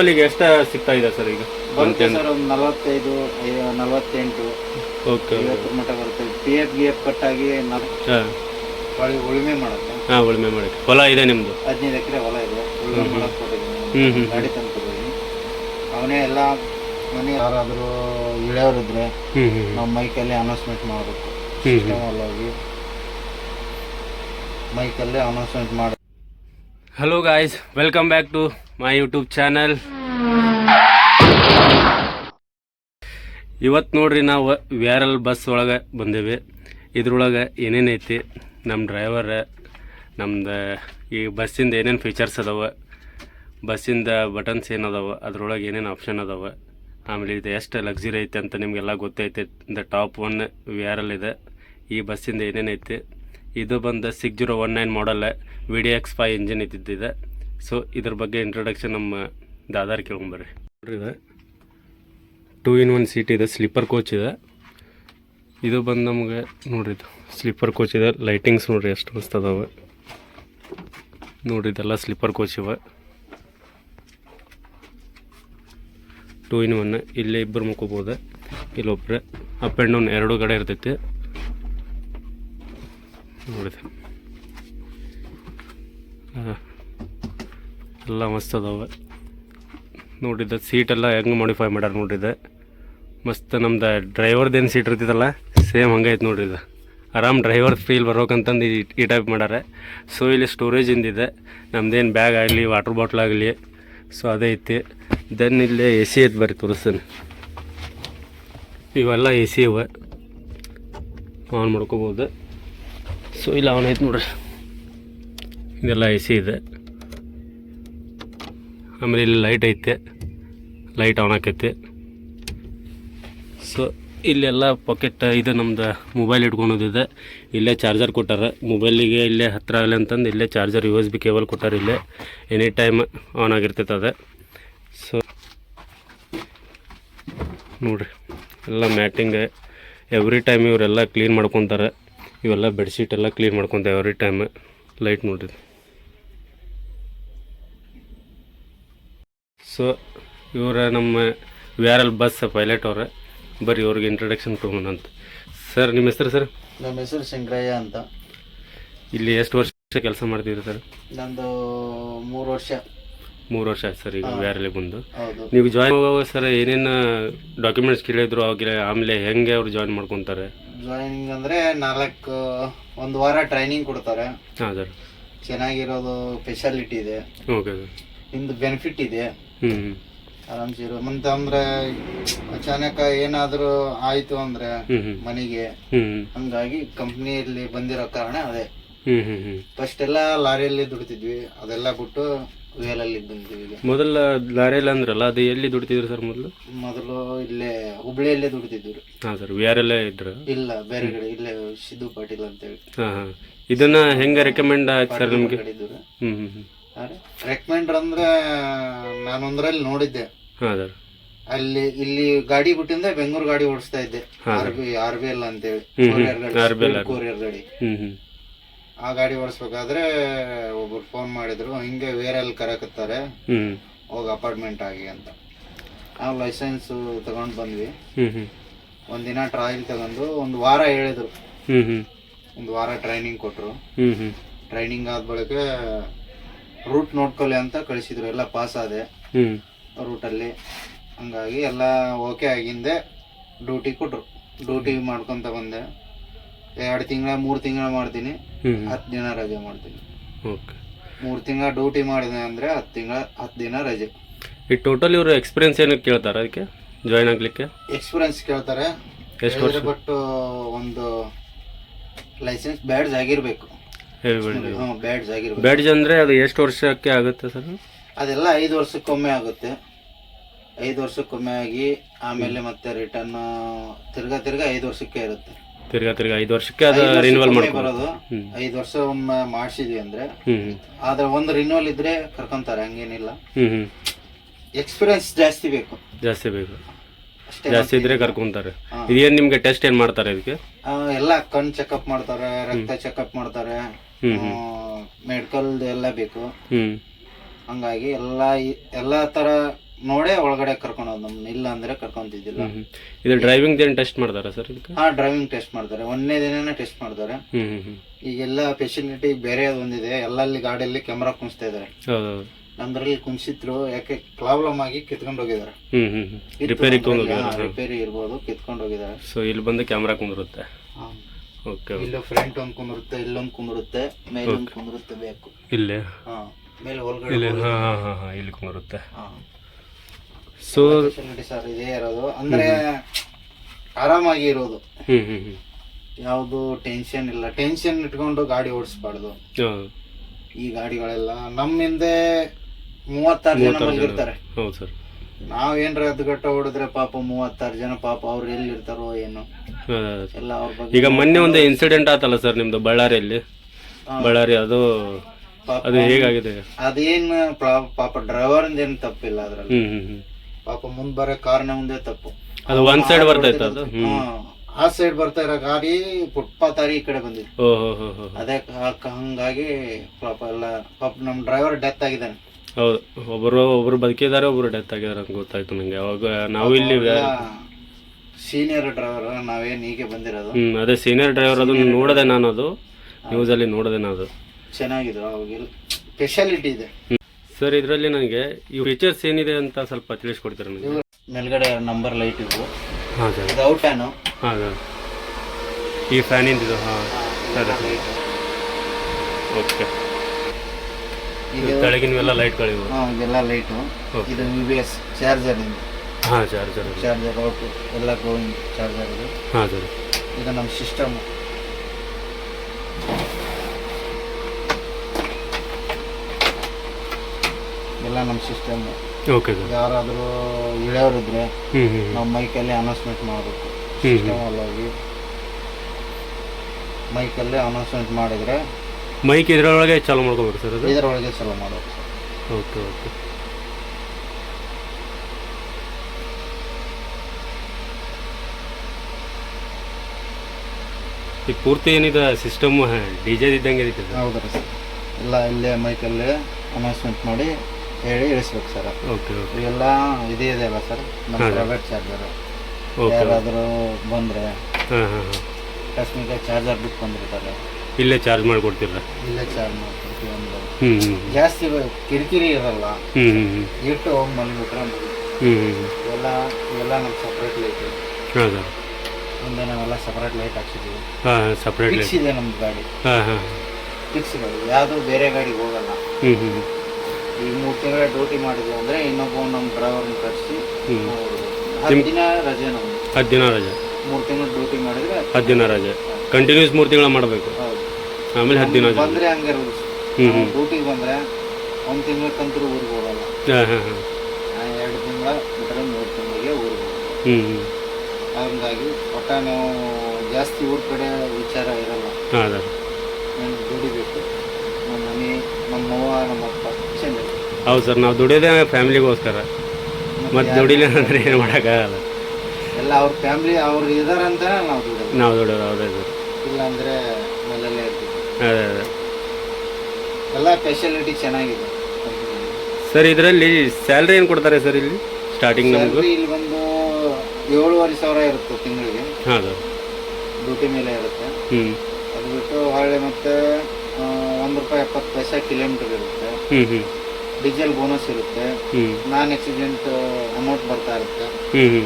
Total ಈಗ ಎಷ್ಟು ಸಿಗ್ತಾ ಇದೆ ಸರ್ ಈಗ? ಬರುತ್ತೆ ಸರ್ ಒಂದು ನಲವತ್ತೈದು ನಲವತ್ತೆಂಟು. ಓಕೆ ಐವತ್ತರ ಮಟ್ಟ ಬರುತ್ತೆ. ಪಿ ಎಫ್ ಗಿ ಎಫ್ ಕಟ್ಟಾಗಿ ಉಳುಮೆ ಮಾಡುತ್ತೆ. ಹಾಂ ಉಳುಮೆ ಮಾಡಿ ಹೊಲ ಇದೆ ನಿಮ್ಮದು ಹದಿನೈದು ಎಕರೆ ಹೊಲ ಇದೆ. ಉಳುಮೆ ಮಾಡಕ್ಕೆ ಕೊಟ್ಟಿದ್ದೀನಿ ಗಾಡಿ ತಂದು ಕೊಟ್ಟಿದ್ದೀನಿ. ಅವನೇ ಎಲ್ಲ ಮನೆ ಯಾರಾದರೂ ಹ್ಞೂ ನಾವು ಮೈಕಲ್ಲಿ ಅನೌನ್ಸ್ಮೆಂಟ್ ಮಾಡಬೇಕು. ಹೋಗಿ ಮೈಕಲ್ಲೇ ಅನೌನ್ಸ್ಮೆಂಟ್ ಮಾಡಿ hello guys welcome back to my YouTube channel. ಇವತ್ತು ನೋಡ್ರಿ ನಾವು ವ್ಯಾರಲ್ ಬಸ್ ಒಳಗೆ ಬಂದೇವಿ. ಇದ್ರೊಳಗೆ ಏನೇನೈತಿ ನಮ್ಮ ಡ್ರೈವರ್ ನಮ್ದು ಈ ಬಸ್ಸಿಂದ ಏನೇನು ಫೀಚರ್ಸ್ ಅದಾವ ಬಸ್ಸಿಂದ ಬಟನ್ಸ್ ಏನು ಅದಾವ, ಅದ್ರೊಳಗೆ ಏನೇನು ಆಪ್ಷನ್ ಅದಾವೆ, ಆಮೇಲೆ ಇದು ಎಷ್ಟು ಲಕ್ಸುರಿ ಐತೆ ಅಂತ ನಿಮಗೆಲ್ಲ ಗೊತ್ತೈತೆ. The top one V R L ಇದೆ. ಈ ಬಸ್ಸಿಂದ ಏನೇನೈತಿ ಇದು ಬಂದು ಸಿಕ್ಸ್ ಜೀರೋ ಒನ್ ನೈನ್ ಮಾಡಲ್ಲ ವಿ ಡಿ ಎಕ್ಸ್ ಫೈ ಇಂಜಿನ್ ಇದ್ದಿದ್ದಿದೆ ಸೊ ಇದ್ರ ಬಗ್ಗೆ ಇಂಟ್ರೊಡಕ್ಷನ್ ನಮ್ಮ ದಾದಾರ್ ಕೇಳ್ಕೊಂಬರ್ರಿ. ನೋಡ್ರಿ ಇದು. ಟೂ ಇನ್ ಒನ್ ಸೀಟ್ ಇದೆ ಸ್ಲೀಪರ್ ಕೋಚ್ ಇದೆ. ಇದು ಬಂದು ನಮಗೆ, ನೋಡ್ರಿ ಇದು. ಸ್ಲೀಪರ್ ಕೋಚ್ ಇದೆ ಲೈಟಿಂಗ್ಸ್ ನೋಡ್ರಿ ಎಷ್ಟು ಮಸ್ತ್ ಅದಾವೆ. ನೋಡ್ರಿ ಇದೆಲ್ಲ ಸ್ಲೀಪರ್ ಕೋಚ್ ಇವೆ. ಟೂ ಇನ್ ಒನ್ ಇಲ್ಲೇ ಇಬ್ಬರು ಮುಕ್ಕೋಬೋದು. ಇಲ್ಲೊಬ್ರೆ ಅಪ್ ಆ್ಯಂಡ್ ಡೌನ್ ಎರಡು ಕಡೆ ಇರ್ತೈತಿ. ನೋಡಿದೆ ಎಲ್ಲ ಮಸ್ತ್ ಅದಾವೆ. ನೋಡಿದ್ದೆ ಸೀಟೆಲ್ಲ ಹೆಂಗೆ ಮಾಡಿಫೈ ಮಾಡ್ಯಾರ ನೋಡಿದ್ದೆ ಮಸ್ತ್ ನಮ್ದು ಡ್ರೈವರ್ದೇನು ಸೀಟ್ ಇರ್ತಿದ್ದಲ್ಲ ಸೇಮ್ ಹಂಗೈತೆ ನೋಡಿದ್ದೆ ಆರಾಮ್ ಡ್ರೈವರ್ ಫೀಲ್ ಬರ್ಬೇಕಂತಂದು ಈ ಟೈಪ್ ಮಾಡ್ಯಾರೆ. ಸೊ ಇಲ್ಲಿ ಸ್ಟೋರೇಜ್ ಇಂದಿದೆ ನಮ್ದೇನು ಬ್ಯಾಗ್ ಆಗಲಿ ವಾಟರ್ ಬಾಟ್ಲ್ ಆಗಲಿ ಸೊ ಅದೇ ಐತಿ. ದೆನ್ ಇಲ್ಲಿ ಎ ಸಿ ಐತೆ ಬರ್ರಿ ತೋರಿಸ್ತೇನೆ ಇವೆಲ್ಲ ಎ ಸಿ ಇವೆ. ಆನ್ ಮಾಡ್ಕೋಬೋದು. ಸೊ ಇಲ್ಲಿ ಆನ್ ಐತೆ ನೋಡ್ರಿ. ಇದೆಲ್ಲ ಎ ಸಿ ಇದೆ. ಆಮೇಲೆ ಇಲ್ಲಿ ಲೈಟ್ ಐತೆ. ಲೈಟ್ ಆನ್ ಆಕೈತೆ. ಸೊ ಇಲ್ಲೆಲ್ಲ ಪಾಕೆಟ್ ಇದು ನಮ್ದು ಮೊಬೈಲ್ ಇಟ್ಕೊಳೋದಿದೆ ಇಲ್ಲೇ ಚಾರ್ಜರ್ ಕೊಟ್ಟಾರೆ. ಮೊಬೈಲಿಗೆ ಇಲ್ಲೇ ಹತ್ತಿರ ಆಗಲಿ ಅಂತಂದು ಇಲ್ಲೇ charger U S B cable ಕೊಟ್ಟಾರೆ ಇಲ್ಲೇ. ಎನಿ ಟೈಮ್ ಆನ್ ಆಗಿರ್ತೈತೆ ಅದು. ಸೊ ನೋಡ್ರಿ, ಎಲ್ಲ ಮ್ಯಾಟಿಂಗ್ ಎವ್ರಿ ಟೈಮ್ ಇವರೆಲ್ಲ ಕ್ಲೀನ್ ಮಾಡ್ಕೊತಾರೆ. ಇವೆಲ್ಲ ಬೆಡ್ಶೀಟ್ ಎಲ್ಲ ಕ್ಲೀನ್ ಮಾಡ್ಕೊತಾರೆ ಎವ್ರಿ ಟೈಮ್ ಲೈಟ್ ನೋಡ್ರಿ ಸೊ ಇವರ ನಮ್ಮ ವ್ಯಾರಲ್ ಬಸ್ ಪೈಲಟ್ ಅವ್ರೆ. ಬರೀ ಇವ್ರಿಗೆ ಇಂಟ್ರಡಕ್ಷನ್ ತೊಗೊಂಡು ಅಂತ. ಸರ್ ನಿಮ್ಮ ಹೆಸರು ಸರ್ ನಮ್ಮ ಹೆಸರು ಶಂಕರಯ್ಯ ಅಂತ. ಇಲ್ಲಿ ಎಷ್ಟು ವರ್ಷ ಕೆಲಸ ಮಾಡ್ತಿದ್ರಿ ಸರ್ ನಂದು ಮೂರು ವರ್ಷ. ಮೂರು ವರ್ಷ ಆಯ್ತು ಸರ್ ಈಗ ವಿ ಆರ್ ಎಲ್ಗೆ ಬಂದು. ಹೌದು. ನೀವು ಜಾಯ್ನ್ ಆಗುವಾಗ ಸರ್ ಏನೇನು ಡಾಕ್ಯುಮೆಂಟ್ಸ್ ಕೇಳಿದ್ರು ಅವಾಗಲೇ ಆಮೇಲೆ ಹೆಂಗೆ ಅವ್ರು ಜಾಯ್ನ್ ಮಾಡ್ಕೊತಾರೆ? ಜಾಯ್ನಿಂಗ್ ಅಂದರೆ ನಾಲ್ಕು ಒಂದು ವಾರ ಟ್ರೈನಿಂಗ್ ಕೊಡ್ತಾರೆ. ಹಾಂ ಸರ್ ಚೆನ್ನಾಗಿರೋದು ಫೆಸಿಲಿಟಿ ಇದೆ. ಓಕೆ ಸರ್ ನಿಮ್ದು ಬೆನಿಫಿಟ್ ಇದೆ. ಆರಾಮ್ಸಿ ಇರೋ ಮತ್ತೆ ಅಂದ್ರೆ ಅಚಾನಕ ಏನಾದರೂ ಆಯ್ತು ಅಂದ್ರೆ ಮನೆಗೆ ಹಂಗಾಗಿ ಕಂಪ್ನಿಯಲ್ಲಿ ಬಂದಿರೋ ಕಾರಣ ಅದೇ. ಫಸ್ಟ್ ಎಲ್ಲ ಲಾರಿಯಲ್ಲಿ ದುಡಿತಿದ್ವಿ ಅದೆಲ್ಲ ಬಿಟ್ಟು ವೇಲಲ್ಲಿ ಅಲ್ಲಿ ಈಗ. ಮೊದಲ ಲಾರಿಯಲ್ಲಿ ಅಂದ್ರಲ್ಲ ಅದು ಎಲ್ಲಿ ದುಡಿತಿದ್ರು ಸರ್ ಮೊದಲು? ಮೊದಲು ಇಲ್ಲೇ ಹುಬ್ಳಿಯಲ್ಲೇ ದುಡಿತಿದ್ರು. ಹಾ ಸರ್ ಎಲ್ಲೇ ಇದ್ರು? ಇಲ್ಲ ಬೇರೆ ಕಡೆ ಇಲ್ಲೇ ಸಿದ್ದು ಪಾಟೀಲ್ ಅಂತ ಹೇಳಿ ಹಾಂ. ಇದನ್ನ ಹೆಂಗ ರೆಕಮೆಂಡ್ ಆಯ್ತು ಸರ್ ನಿಮಗೆ? ಹ್ಮ್ ಹ್ಞೂ ರೆಕಮೆಂಡರ್ ಅಂದ್ರೆ ನಾನೊಂದ್ರಲ್ಲಿ ನೋಡಿದ್ದೆ. ಅಲ್ಲಿ ಇಲ್ಲಿ ಗಾಡಿ ಬಿಟ್ಟಿಂದ ಬೆಂಗಳೂರು ಗಾಡಿ ಓಡಿಸ್ತಾ ಇದ್ದೆ. R B R B L ಅಂತೇಳಿ. ಕೊರಿಯರ್ ಗಾಡಿ ಆ ಗಾಡಿ ಓಡಿಸ್ಬೇಕಾದ್ರೆ ಒಬ್ರು ಫೋನ್ ಮಾಡಿದ್ರು ಹಿಂಗೆ ವೇರಲ್ಲಿ ಕರಕತ್ತಾರೆ ಹೋಗಿ ಅಪಾರ್ಟ್ಮೆಂಟ್ ಆಗಿ ಅಂತ. ನಾವು ಲೈಸೆನ್ಸ್ ತಗೊಂಡ್ ಬಂದ್ವಿ. ಒಂದಿನ ಟ್ರಾಯಲ್ ತಗೊಂಡು ಒಂದು ವಾರ ಹೇಳಿದ್ರು. ಒಂದು ವಾರ ಟ್ರೈನಿಂಗ್ ಕೊಟ್ರು. ಟ್ರೈನಿಂಗ್ ಆದ ಬಳಿಕ ರೂಟ್ ನೋಡ್ಕೊಳ್ಳಿ ಅಂತ ಕಳಿಸಿದ್ರು. ಎಲ್ಲ ಪಾಸ್ ಆದೆ. ಹ್ಞೂ ರೂಟಲ್ಲಿ ಹಂಗಾಗಿ ಎಲ್ಲ ಓಕೆ ಆಗಿಂದೆ ಡ್ಯೂಟಿ ಕೊಟ್ರು. ಡ್ಯೂಟಿ ಮಾಡ್ಕೊಂತ ಬಂದೆ. ಎರಡು ತಿಂಗಳ ಮೂರು ತಿಂಗಳ ಮಾಡ್ತೀನಿ. ಹ್ಞೂ ಹತ್ತು ದಿನ ರಜೆ ಮಾಡ್ತೀನಿ. ಓಕೆ ಮೂರು ತಿಂಗಳ ಡ್ಯೂಟಿ ಮಾಡಿದೆ ಅಂದರೆ ಹತ್ತು ತಿಂಗಳ ಹತ್ತು ದಿನ ರಜೆ. ಈ ಟೋಟಲ್ ಇವರು ಎಕ್ಸ್ಪೀರಿಯನ್ಸ್ ಏನು ಕೇಳ್ತಾರೆ ಅದಕ್ಕೆ? ಜಾಯ್ನ್ ಆಗಲಿಕ್ಕೆ? ಎಕ್ಸ್ಪೀರಿಯನ್ಸ್ ಕೇಳ್ತಾರೆ. ಎಷ್ಟು ವರ್ಷ? ಬಟ್ ಒಂದು ಲೈಸೆನ್ಸ್ ಬ್ಯಾಡ್ಜ್ ಆಗಿರ್ಬೇಕು. ಹೆವಿ ಬ್ಯಾಡ್ಜ್ ಹ್ಞೂ ಬ್ಯಾಡ್ಜ್ ಆಗಿರ್ಬೇಕು ಅಂದರೆ ಅದು ಎಷ್ಟು ವರ್ಷಕ್ಕೆ ಆಗುತ್ತೆ ಸರ್? ಅದೆಲ್ಲ ಐದು ವರ್ಷಕ್ಕೊಮ್ಮೆ ಆಗುತ್ತೆ. ಐದು ವರ್ಷಕ್ಕೊಮ್ಮೆ ಆಗಿ ಆಮೇಲೆ ಮತ್ತೆ ರಿಟರ್ನ್ ತಿರ್ಗಾ ತಿರ್ಗಾ ಐದು ವರ್ಷಕ್ಕೆ ಇರುತ್ತೆ. ತಿರ್ಗಾ ತಿರ್ಗಾ ಐದು ವರ್ಷಕ್ಕೆ ಅದು ಐದು ರಿನ್ಯೂವಲ್ ವರ್ಷಕ್ಕೊಮ್ಮೆ ಬರೋದು. ಐದು ವರ್ಷ ಒಮ್ಮೆ ಮಾಡಿಸಿದ್ವಿ ಅಂದ್ರೆ ಹ್ಞೂ ಹ್ಞೂ ಆದ್ರೆ ಒಂದು ರಿನ್ಯೂವಲ್ ಇದ್ರೆ ಕರ್ಕೊಂತಾರೆ ಹಂಗೇನಿಲ್ಲ. ಹ್ಞೂ ಹ್ಞೂ ಎಕ್ಸ್ಪೀರಿಯನ್ಸ್ ಜಾಸ್ತಿ ಬೇಕು. ಜಾಸ್ತಿ ಬೇಕು. ಅಷ್ಟೇ ಜಾಸ್ತಿ ಇದ್ರೆ ಕರ್ಕೊಂತಾರೆ. ಇದೇನು ನಿಮಗೆ ಟೆಸ್ಟ್ ಏನು ಮಾಡ್ತಾರೆ ಇದಕ್ಕೆ? ಆ, ಎಲ್ಲ ಕಣ್ ಚೆಕಪ್ ಮಾಡ್ತಾರೆ ರಕ್ತ ಚೆಕಪ್ ಮಾಡ್ತಾರೆ. ಮೆಡಿಕಲ್ ಎಲ್ಲ ಬೇಕು. ಹಂಗಾಗಿ ಎಲ್ಲ ಎಲ್ಲಾ ತರ ನೋಡೇ ಒಳಗಡೆ ಕರ್ಕೊಂಡು ಹೋದ್ ನಮ್ಮನ್ನ ಇಲ್ಲ ಅಂದ್ರೆ ಕರ್ಕೊಂತಿದ್ದಿಲ್ಲ. ಇದು ಡ್ರೈವಿಂಗ್ ಏನು ಟೆಸ್ಟ್ ಮಾಡ್ತಾರಾ ಸರ್ ಹಾ ಡ್ರೈವಿಂಗ್ ಟೆಸ್ಟ್ ಮಾಡ್ತಾರೆ ಒಂದನೇ ದಿನನೇ ಟೆಸ್ಟ್ ಮಾಡ್ತಾರೆ ಈಗೆಲ್ಲ ಫೆಸಿಲಿಟಿ ಬೇರೆ ಒಂದಿದೆ. ಎಲ್ಲಲ್ಲಿ ಗಾಡಿಯಲ್ಲಿ ಕ್ಯಾಮ್ರಾ ಕುಣಿಸ್ತಾ ಇದಾರೆ. ನಮ್ದ್ರಲ್ಲಿ ಕುಣಿಸಿದ್ರು ಯಾಕೆ ಪ್ರಾಬ್ಲಮ್ ಆಗಿ ಕಿತ್ಕೊಂಡು ಹೋಗಿದ್ದಾರೆ ಹ್ಮ್ ರಿಪೇರಿ ಇರ್ಬೋದು ಕಿತ್ಕೊಂಡು ಹೋಗಿದ್ದಾರೆ ಸೊ ಇಲ್ಲಿ ಬಂದು ಕ್ಯಾಮ್ರಾ ಕುಂದಿರುತ್ತೆ. ಇಲ್ಲೂ ಫ್ರಂಟ್ ಒಂದು ಕುಂದಿರುತ್ತೆ ಇಲ್ಲೊಂದು ಕುಂದಿರುತ್ತೆ ಮೇಲೊಂದು ಕುಂದಿರುತ್ತೆ ಬೇಕು. ಇಲ್ಲೇ? ಹಾ ಮೇಲೆ ಒಳಗಡೆ ಇಲ್ಲಿ? ಹಾಂ ಹಾಂ ಹಾಂ ಹಾಂ ಇಲ್ಲಿ ಕುಂದಿರುತ್ತೆ. ಸೊ ಫೆಸಿಲಿಟಿ ಸರ್ ಇದೇ ಇರೋದು. ಅಂದ್ರೆ ಆರಾಮಾಗಿ ಇರೋದು. ಯಾವುದು ಟೆನ್ಷನ್ ಇಲ್ಲ. ಟೆನ್ಷನ್ ಇಟ್ಕೊಂಡು ಗಾಡಿ ಓಡಿಸ್ಬಾರ್ದು. ಈ ಗಾಡಿಗಳೆಲ್ಲ ನಮ್ಮ ಹಿಂದೆ ಮೂವತ್ತಾರು ಜನ. ಇರ್ತಾರೆ ಹೌದು ಸರ್ ನಾವ್ ಏನ್ರ ಗಟ್ಟ ಹೊಡೆದ್ರೆ ಪಾಪ ಮೂವತ್ತಾರು ಜನ ಪಾಪ ಅವ್ರು ಎಲ್ಲಿರ್ತಾರೋ ಏನೋ. ಎಲ್ಲ ಅವ್ರ ಬಗ್ಗೆ ಈಗ ಮೊನ್ನೆ ಒಂದು ಇನ್ಸಿಡೆಂಟ್ ಆತಲ್ಲ ಸರ್ ನಿಮ್ದು ಬಳ್ಳಾರಿಯಲ್ಲಿ. ಬಳ್ಳಾರಿ ಅದು ಪಾಪ ಅದು ಹೇಗಾಗಿದೆ? ಅದೇನ್ ಪ್ರಾ- ಪಾಪ ಡ್ರೈವರ್ ಏನ್ ತಪ್ಪಿಲ್ಲ ಅದ್ರಲ್ಲಿ. ಹ್ಮ್ ಹ್ಮ್ ಹ್ಮ್. ಪಾಪ ಮುಂದ್ ಬರೋ ಕಾರ್ನ ಮುಂದೆ ತಪ್ಪು. ಅದು ಒನ್ ಸೈಡ್ ಬರ್ತೈತೆ ಅದು? ಹ್ಮ್. ಹಾ. ಆ ಸೈಡ್ ಬರ್ತಾ ಇರೋ ಗಾಡಿ ಫುಟ್ಪಾತ್ ಆಗಿ ಈ ಕಡೆ ಬಂದಿತ್ತು. ಓ ಹೋ ಹೋ ಹೋ. ಅದೇ ಕ- ಹಂಗಾಗಿ ಪಾಪ ಎಲ್ಲ ಪಾಪ ನಮ್ ಡ್ರೈವರ್ ಡೆತ್ ಆಗಿದ್ದಾನೆ. ಹೌದು ಒಬ್ಬರು ಒಬ್ರು ಬದುಕಿದ್ದಾರೆ ಒಬ್ರು ಡೆತ್ ಆಗಿದ್ದಾರೆ ಅಂತ ಗೊತ್ತಾಯ್ತು ನಂಗೆ. ಅವಾಗ ನಾವು ಇಲ್ಲಿ ಸೀನಿಯರ್ ಡ್ರೈವರ್ ನಾವೇನು ಹೀಗೆ ಬಂದಿರೋದು? ಹ್ಮ್ ಅದೇ ಸೀನಿಯರ್ ಡ್ರೈವರ್ ಅದನ್ನು ನೋಡಿದೆ ನಾನು ಅದು. ನ್ಯೂಸಲ್ಲಿ ನೋಡಿದೆ ನಾನು ಅದು. ಚೆನ್ನಾಗಿದ್ರು ಅವಾಗ ಸ್ಪೆಷಾಲಿಟಿ ಇದೆ. ಸರ್ ಇದರಲ್ಲಿ ನನಗೆ ಈ ಫೀಚರ್ಸ್ ಏನಿದೆ ಅಂತ ಸ್ವಲ್ಪ ತಿಳಿಸ್ಕೊಡ್ತೀರಾ ನನಗೆ? ಮೇಲ್ಗಡೆ ನಂಬರ್ ಲೈಟ್ ಇವು ಹಾಂ ಸರ್. ಇದು ಔಟ್ ಫ್ಯಾನು ಹಾಂ ಸರ್. ಈ ಫ್ಯಾನಿಂದ ಇದು ಹಾಂ. ಸರಿ ಓಕೆ ಇದು ಕೆಳಗಿನವೆಲ್ಲ ಲೈಟ್ಗಳಿವು ಹಾ, ಇದೆಲ್ಲ ಲೈಟು ಇದು ಯು ಬಿ ಎಸ್ ಚಾರ್ಜರ್ ಇದು ಹಾಂ ಚಾರ್ಜರ್ ಚಾರ್ಜರ್ ಔಟ್ ಎಲ್ಲ ಗೋಯಿಂಗ್ ಚಾರ್ಜರ್ ಇದು. ಹಾಂ ಸರ್. ಇದು ನಮ್ಮ ಸಿಸ್ಟಮ್ ಎಲ್ಲ ನಮ್ಮ ಸಿಸ್ಟಮ್ ಓಕೆ ಸರ್. ಯಾರಾದರೂ ಹ್ಞೂ ನಾವು ಮೈಕಲ್ಲಿ ಅನೌನ್ಸ್ಮೆಂಟ್ ಮಾಡಬೇಕು. ಹ್ಮ್. ಸಿಸ್ಟಮ್ ಅಲ್ಲಿ ಹೋಗಿ ಮೈಕಲ್ಲಿ ಅನೌನ್ಸ್ಮೆಂಟ್ ಮಾಡಿದರೆ ಮೈಕ್ ಇದರೊಳಗೆ ಚಾಲು ಮಾಡ್ಕೋಬೇಕು ಸರ್ ಅದು? ಇದರೊಳಗೆ ಚಾಲೂ ಮಾಡಬೇಕು ಓಕೆ ಓಕೆ. ಈ ಪೂರ್ತಿ ಏನಿದೆ ಸಿಸ್ಟಮ್ ಡಿ ಜೆ ಇದ್ದಂಗೆ ಐತೆ ಸರ್? ಹೌದು ಸರ್. ಎಲ್ಲ ಇಲ್ಲೇ ಮೈಕಲ್ಲೇ ಅನೌನ್ಸ್ಮೆಂಟ್ ಮಾಡಿ ಹೇಳಿ ಇಳಿಸ್ಬೇಕು ಸರ್. Okay okay. ಇವೆಲ್ಲ ಇದೇ ಇದೆ ಅಲ್ಲ ಸರ್. ನಮ್ಮ ಪ್ರೈವೇಟ್ ಚಾರ್ಜರ್ ಓಕೆ ಯಾರಾದರೂ ಬಂದರೆ ಹಾಂ ಹಾಂ ಹಾಂ. ಅಕಸ್ಮಿಕ ಚಾರ್ಜರ್ ಬಿಟ್ಟು ಬಂದಿರ್ತಾರೆ ಇಲ್ಲೇ ಚಾರ್ಜ್ ಮಾಡಿಕೊಡ್ತೀರ? ಇಲ್ಲೇ ಚಾರ್ಜ್ ಮಾಡ್ಕೊಡ್ತೀವಿ ಒಂದು ಹ್ಞೂ ಹ್ಞೂ ಜಾಸ್ತಿ ಕಿರಿಕಿರಿ ಇರಲ್ಲ. ಹ್ಞೂ ಹ್ಞೂ ಹ್ಞೂ ಇಟ್ಟು ಹೋಗಿ ಮಲಗಿಬಿಟ್ರೆ ಮುಗೀತು. ಹ್ಞೂ ಹ್ಞೂ ಎಲ್ಲ ಎಲ್ಲ ನಮ್ಮ ಸಪ್ರೇಟ್ ಲೈಟ್ ಹಾಂ ಸರ್ ಮುಂದೆ ನಾವೆಲ್ಲ ಸಪ್ರೇಟ್ ಲೈಟ್ ಹಾಕ್ಸಿದ್ದೀವಿ. ಹಾಂ ಸಪ್ರೇಟ್ ಫಿಕ್ಸ್ ಇದೆ ನಮ್ಮ ಗಾಡಿ. ಹಾಂ ಹಾಂ. ಫಿಕ್ಸ್ ಗಾಡಿ ಯಾವುದೂ ಬೇರೆ ಗಾಡಿಗೆ ಹೋಗಲ್ಲ. ಹ್ಞೂ ಹ್ಞೂ ಈ ಮೂರು ತಿಂಗಳ ಡ್ಯೂಟಿ ಮಾಡಿದ್ವಿ ಅಂದರೆ ಇನ್ನೊಬ್ಬ ನಮ್ಮ ಡ್ರೈವರ್ನ ಕರೆಸಿ ಹ್ಞೂ ಹತ್ತು ದಿನ ರಜೆ ನಮ್ದು. ಹತ್ತು ದಿನ ರಜೆ. ಮೂರು ತಿಂಗಳು ಡ್ಯೂಟಿ ಮಾಡಿದ್ರೆ ಹತ್ತು ದಿನ ರಜೆ. ಕಂಟಿನ್ಯೂಸ್ ಮೂರು ತಿಂಗಳ ಮಾಡಬೇಕು. ಹೌದು. ಆಮೇಲೆ ಹತ್ತು ದಿನ ಬಂದ್ರೆ ಹಂಗೆ ರೂಲ್ಸ್ ಹ್ಮ್, ಹ್ಮ್. ಡ್ಯೂಟಿಗೆ ಬಂದರೆ ಒಂದು ತಿಂಗಳಕ್ಕಂತರೂ ಊರಿಗೆ ಹೋಗಲ್ಲ. ಹಾಂ ಹಾಂ ಹಾಂ. ಎರಡು ತಿಂಗಳ ಬಿಟ್ಟರೆ ಮೂರು ತಿಂಗಳಿಗೆ ಊರಿಗೆ ಹೋಗಲ್ಲ. ಹ್ಞೂ ಹ್ಞೂ ಹಾಗಾಗಿ ಒಟ್ಟ ನಾವು ಜಾಸ್ತಿ ಊರ ಕಡೆ ವಿಚಾರ ಇರಲ್ಲ. ಹಾಂ ನಾನು ದುಡಿಬೇಕು. ನಮ್ಮ ಮನೆ ನಮ್ಮವ್ವ ನಮ್ಮ ಅಪ್ಪ ಚೆಂದ ಹೌದು ಸರ್ ನಾವು ದುಡಿಯೋದೇ ಫ್ಯಾಮಿಲಿಗೋಸ್ಕರ. ಮತ್ತು ದುಡಿಲಿ ಅಂದ್ರೆ ಏನು ಮಾಡೋಕ್ಕಾಗಲ್ಲ. ಎಲ್ಲ ಅವ್ರ ಫ್ಯಾಮ್ಲಿ ಅವ್ರು ಇದಾರೆ ಅಂತಾನೆ ನಾವು ದುಡಿಯೋದು. ನಾವು ದುಡಿಯೋದು ಹೌದೇ ಸರ್. ಇಲ್ಲ ಅಂದರೆ ಅದೇ ಅದೇ ಎಲ್ಲ ಫೆಸಿಲಿಟಿ ಚೆನ್ನಾಗಿದೆ. ಸರ್ ಇದರಲ್ಲಿ ಸ್ಯಾಲ್ರಿ ಏನು ಕೊಡ್ತಾರೆ ಸರ್ ಇಲ್ಲಿ ಸ್ಟಾರ್ಟಿಂಗ್ ನಮಗೂ Salary ಇಲ್ಲಿ ಬಂದು ಏಳುವರೆ ಸಾವಿರ ಇರುತ್ತೆ ತಿಂಗಳಿಗೆ. ಹಾಂ ಸರ್. ಡ್ಯೂಟಿ ಮೇಲೆ ಇರುತ್ತೆ. ಹ್ಞೂ ಅದು ಬಿಟ್ಟು ಹೊಳ್ಳಿ ಮತ್ತೆ ಆ, ಒಂದು ರೂಪಾಯಿ ಎಪ್ಪತ್ತು ಪೈಸೆ ಕಿಲೋಮೀಟರ್ ಇರುತ್ತೆ. ಹ್ಞೂ ಹ್ಞೂ ಡೀಸೆಲ್ ಬೋನಸ್ ಇರುತ್ತೆ. ಹ್ಞೂ ನಾನ್ ಆಕ್ಸಿಡೆಂಟ್ ಅಮೌಂಟ್ ಬರ್ತಾ ಇರುತ್ತೆ. ಹ್ಞೂ ಹ್ಞೂ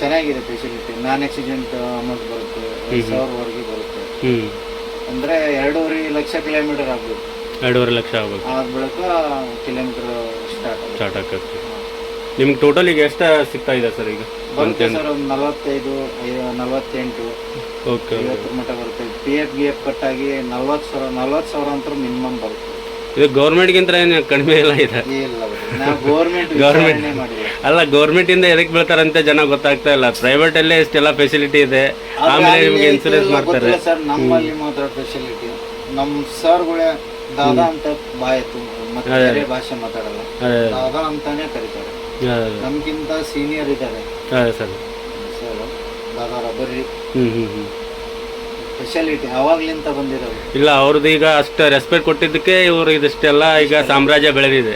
ಚೆನ್ನಾಗಿದೆ ಫೆಸಿಲಿಟಿ ನಾನ್ ಆಕ್ಸಿಡೆಂಟ್ ಅಮೌಂಟ್ ಬರುತ್ತೆ. ಐದು ಸಾವಿರವರೆಗೆ ಬರುತ್ತೆ. ಹ್ಞೂ ಅಂದರೆ ಎರಡೂವರೆ ಲಕ್ಷ ಕಿಲೋಮೀಟರ್ ಆಗ್ಬೋದು. ಎರಡೂವರೆ ಲಕ್ಷ ಆಗ್ಬೋದು. ಆದ ಬಳಿಕ ಕಿಲೋಮೀಟರ್ ಸ್ಟಾರ್ಟ್ ಆಗುತ್ತೆ. ಸ್ಟಾರ್ಟ್ ಆಗಕ್ಕೆ ನಿಮ್ಗೆ ಟೋಟಲ್ ಈಗ ಎಷ್ಟು ಸಿಗ್ತಾ ಇದೆ ಸರ್ ಈಗ? ಬರುತ್ತೆ ಸರ್ ಒಂದು ನಲವತ್ತೈದು ನಲವತ್ತೆಂಟು. ಓಕೆ ಐವತ್ತರ ಮಟ್ಟ ಬರುತ್ತೆ. ಪಿ ಎಫ್ ಗಿ ಎಫ್ ಕಟ್ಟಾಗಿ ನಲ್ವತ್ತು ಸಾವಿರ ನಲ್ವತ್ತು ಸಾವಿರ ಅಂತ ಮಿನಿಮಮ್ ಬರುತ್ತೆ. ಇದು ಗೌರ್ಮೆಂಟ್ಗಿಂತ ಏನು ಕಡಿಮೆ ಎಲ್ಲ ಇದೆ? ಇಲ್ಲ ನಾವು ಗೌರ್ಮೆಂಟ್ ಗೌರ್ಮೆಂಟ್ ಮಾಡಿಲ್ಲ ಅಲ್ಲ ಗೌರ್ಮೆಂಟಿಂದ ಎದಕ್ಕೆ ಬೀಳ್ತಾರಂತ ಜನ ಗೊತ್ತಾಗ್ತಾ ಇಲ್ಲ. ಪ್ರೈವೇಟಲ್ಲೇ ಇಷ್ಟೆಲ್ಲ ಫೆಸಿಲಿಟಿ ಇದೆ. ಆಮೇಲೆ ನಿಮ್ಗೆ ಇನ್ಸೂರೆನ್ಸ್ ಮಾಡ್ತಾರೆ. ಸರ್ ನಮ್ಮಲ್ಲಿ ಮಾತ್ರ ಫೆಸಿಲಿಟಿ ನಮ್ಮ ಸರ್ಗಳೇ ದಾದಾ ಅಂತ ಬಾಯತು ಮತ್ತೆ ಬೇರೆ ಭಾಷೆ ಮಾತಾಡಲ್ಲ. ದಾದಾ ಅಂತಾನೆ ಕರೀತಾರೆ. ನಮ್ಗಿಂತ ಸೀನಿಯರ್ ಇದ್ದಾರೆ. ಸರ್. ದಾದಾ ರಬ್ಬರಿ ಸ್ಪೆಷಾಲಿಟಿ ಅವಾಗ್ಲಿಂತ ಬಂದಿರೋದು. ಇಲ್ಲ ಅವ್ರದ್ದು ಈಗ ಅಷ್ಟು ರೆಸ್ಪೆಕ್ಟ್ ಕೊಟ್ಟಿದ್ದಕ್ಕೆ ಇವರು ಇದಿಷ್ಟೆಲ್ಲ ಈಗ ಸಾಮ್ರಾಜ್ಯ ಬೆಳೆದಿದೆ.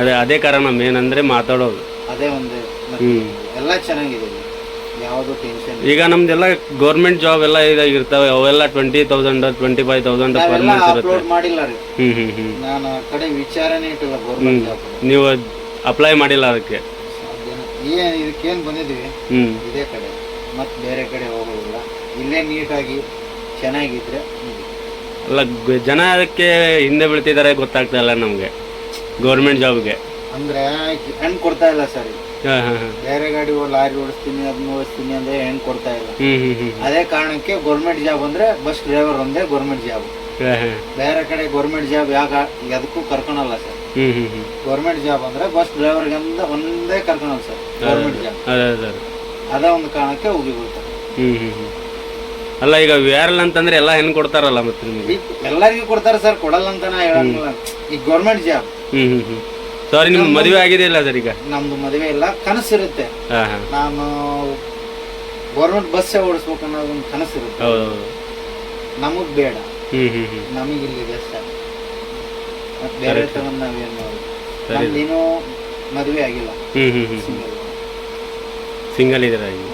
ಅದೇ ಅದೇ ಕಾರಣ ಮೇನ್ ಅಂದರೆ ಮಾತಾಡೋದು. ಅದೇ ಒಂದು ಮತ್ತೆ ಎಲ್ಲ ಚೆನ್ನಾಗಿದೆ ಇಲ್ಲಿ. ಯಾವುದು ಟೆನ್ಷನ್ ಈಗ ನಮ್ದೆಲ್ಲ ಗೌರ್ಮೆಂಟ್ ಜಾಬ್ ಎಲ್ಲ ಇದಾಗಿರ್ತವೆ ಅವೆಲ್ಲ twenty thousand twenty five thousand per ನಾವೆಲ್ಲ ಮಂತ್ ಇರುತ್ತೆ. ಅಪ್ಲೋಡ್ ಮಾಡಿಲ್ಲ ರೀ. ನಾನು ಆ ಕಡೆ ವಿಚಾರನೇ ಇಟ್ಟಿಲ್ಲ ಗೌರ್ಮೆಂಟ್ ಜಾಬ್ ನೀವು ಅಪ್ಲೈ ಮಾಡಿಲ್ಲ ಅದಕ್ಕೆ? ಏನ್ ಇದಕ್ಕೇನು ಬಂದಿದ್ದೀವಿ? ಹ್ಞೂ ಇದೇ ಕಡೆ. ಮತ್ತೆ ಬೇರೆ ಕಡೆ ಹೋಗೋದಿಲ್ಲ. ಇಲ್ಲೇ ನೀಟಾಗಿ ಚೆನ್ನಾಗಿದ್ರೆ ಮುಗೀತು. ಅಲ್ಲ ಗ- ಜನ ಅದಕ್ಕೆ ಹಿಂದೆ ಬೀಳ್ತಿದ್ದಾರೆ ಗೊತ್ತಾಗ್ತಾ ಇಲ್ಲ ನಮಗೆ. ಗೌರ್ಮೆಂಟ್ ಜಾಬ್ಗೆ ಅಂದ್ರೆ ಹೆಣ್ ಕೊಡ್ತಾ ಇಲ್ಲ ಸರ್. ಹಾಂ ಹಾಂ ಹಾಂ. ಬೇರೆ ಗಾಡಿ ಓ- ಲಾರಿ ಓಡಿಸ್ತೀನಿ ಅದನ್ನ ಓಡಿಸ್ತೀನಿ ಅಂದ್ರೆ ಹೆಣ್ ಕೊಡ್ತಾ ಇಲ್ಲ. ಹ್ಞೂ ಹ್ಞೂ ಹ್ಞೂ ಅದೇ ಕಾರಣಕ್ಕೆ ಗೌರ್ಮೆಂಟ್ ಜಾಬ್ ಅಂದ್ರೆ ಬಸ್ ಡ್ರೈವರ್ ಒಂದೇ ಗೌರ್ಮೆಂಟ್ ಜಾಬ್ ಹಾಂ ಹಾಂ. ಬೇರೆ ಕಡೆ ಗೌರ್ಮೆಂಟ್ ಜಾಬ್ ಯಾಕ ಎದಕ್ಕೂ ಕರ್ಕೊಳಲ್ಲ ಸರ್. ಹ್ಞೂ ಹ್ಞೂ ಹ್ಞೂ ಗೌರ್ಮೆಂಟ್ ಜಾಬ್ ಅಂದ್ರೆ ಬಸ್ ಡ್ರೈವರ್ ಅಂತ ಒಂದೇ ಕರ್ಕೊಳಲ್ಲ ಸರ್ ಗೌರ್ಮೆಂಟ್ ಜಾಬ್ ಅದೇ ಒಂದು ಕಾರಣಕ್ಕೆ ಹೋಗಿಬಿಡ್ತಾರೆ ಹ್ಞೂ ಹ್ಞೂ ಹ್ಞೂ ಅಲ್ಲ ಈಗ ವ್ಯಾರಲ್ ಅಂತಂದ್ರೆ ಎಲ್ಲ ಹೆಣ್ಣು ಕೊಡ್ತಾರಲ್ಲ ಮತ್ತೆ ನಿಮಗೆ? ಎಲ್ಲರಿಗೂ ಕೊಡ್ತಾರೆ ಸರ್ ಕೊಡಲ್ಲ ಅಂತ ನಾ ಹೇಳಂಗಿಲ್ಲ. ಈಗ ಗೌರ್ಮೆಂಟ್ ಜಾಬ್ ಹ್ಞೂ ಹ್ಞೂ ಹ್ಞೂ ಸಾರಿ ನಿಮ್ಮ ಮದುವೆ ಆಗಿದೆ ಇಲ್ಲ ಸರ್ ಈಗ? ನಮ್ದು ಮದುವೆ ಇಲ್ಲ ಕನಸಿರುತ್ತೆ. ಇರುತ್ತೆ ಹಾಂ. ನಾನು ಗೌರ್ಮೆಂಟ್ ಬಸ್ಸೇ ಓಡಿಸ್ಬೇಕು ಅನ್ನೋದು ಒಂದು ಕನಸಿರುತ್ತೆ. ಹೌದು. ಹೌದು ನಮಗ್ ಬೇಡ. ಹ್ಞೂ ಹ್ಞೂ ನಮಗೆ ಇಲ್ಲಿದೆ ಸರ್ ಮತ್ತೆ ಬೇರೆ ತಗೊಂಡ್ ನಾವೇನು ಮಾಡೋದು? ಸರಿ. ನಮ್ದೇನು ಮದುವೆ ಆಗಿಲ್ಲ. ಹ್ಞೂ ಹ್ಞೂ ಸಿಂಗಲ್ ಸಿಂಗಲ್ ಮದುವೆ ಏನು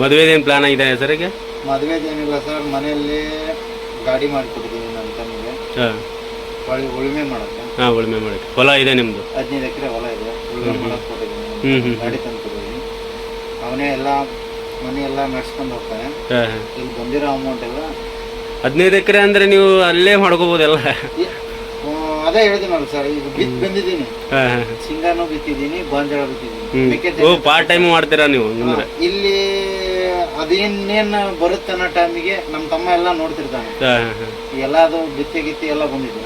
ಮದುವೆದೇನು ಪ್ಲಾನ್ ಆಗಿದೆ ಸರ್ ಈಗ? ಮದುವೆದೇನಿಲ್ಲ ಸರ್. ಮನೆಯಲ್ಲಿ ಗಾಡಿ ಮಾಡಿಕೊಡ್ತೀನಿ ನನ್ನ ತಮಗೆ ಹಾಂ. ಉಳುಮೆ ಮಾಡಕ್ಕೆ ಹಾಂ ಉಳುಮೆ ಮಾಡಿ ಹೊಲ ಇದೆ ನಿಮ್ಮದು ಹದಿನೈದು ಎಕರೆ ಹೊಲ ಇದೆ. ಉಳುಮೆ ಮಾಡಕ್ ಕೊಟ್ಟಿದ್ದೀನಿ ಹ್ಞೂ ಹ್ಞೂ ಗಾಡಿ ತಂದು ಅವನೇ ಎಲ್ಲ ಮನೆ ಎಲ್ಲ ನಡ್ಸ್ಕೊಂಡು ಹೋಗ್ತಾನೆ. ಹಾಂ ಹಾಂ. ಇಲ್ಲಿ ಬಂದಿರೋ ಅಮೌಂಟ್ ಎಲ್ಲ ಹದಿನೈದು ಎಕರೆ ಅಂದ್ರೆ ನೀವು ಅಲ್ಲೇ ಮಾಡ್ಕೋಬೋದಲ್ಲ? ಆ, ಅದೇ ಹೇಳಿದ್ದೀನಲ್ಲ ಸರ್ ಈಗ ಬಿತ್ ಬಂದಿದ್ದೀನಿ. ಹಾಂ ಹಾಂ ಸಿಂಗಾನು ಬಿತ್ತಿದ್ದೀನಿ ಗೋಂಜಾಳ ಬಿತ್ತಿದ್ದೀನಿ. ಹ್ಞೂ ಪಾರ್ಟ್ ಟೈಮ್ ಮಾಡ್ತೀರಾ ನೀವು ಇಲ್ಲಿ ಅದೇನೇನ್ ಬರುತ್ತೆ ಅನ್ನೋ ಟೈಮಿಗೆ ನಮ್ಮ ತಮ್ಮ ಎಲ್ಲ ನೋಡ್ತಿರ್ತಾನೆ. ಹಾಂ ಹಾಂ ಹಾಂ. ಎಲ್ಲ ಅದು ಬಿತ್ತಿ ಗಿತ್ತಿ ಎಲ್ಲ ಹ್ಞೂ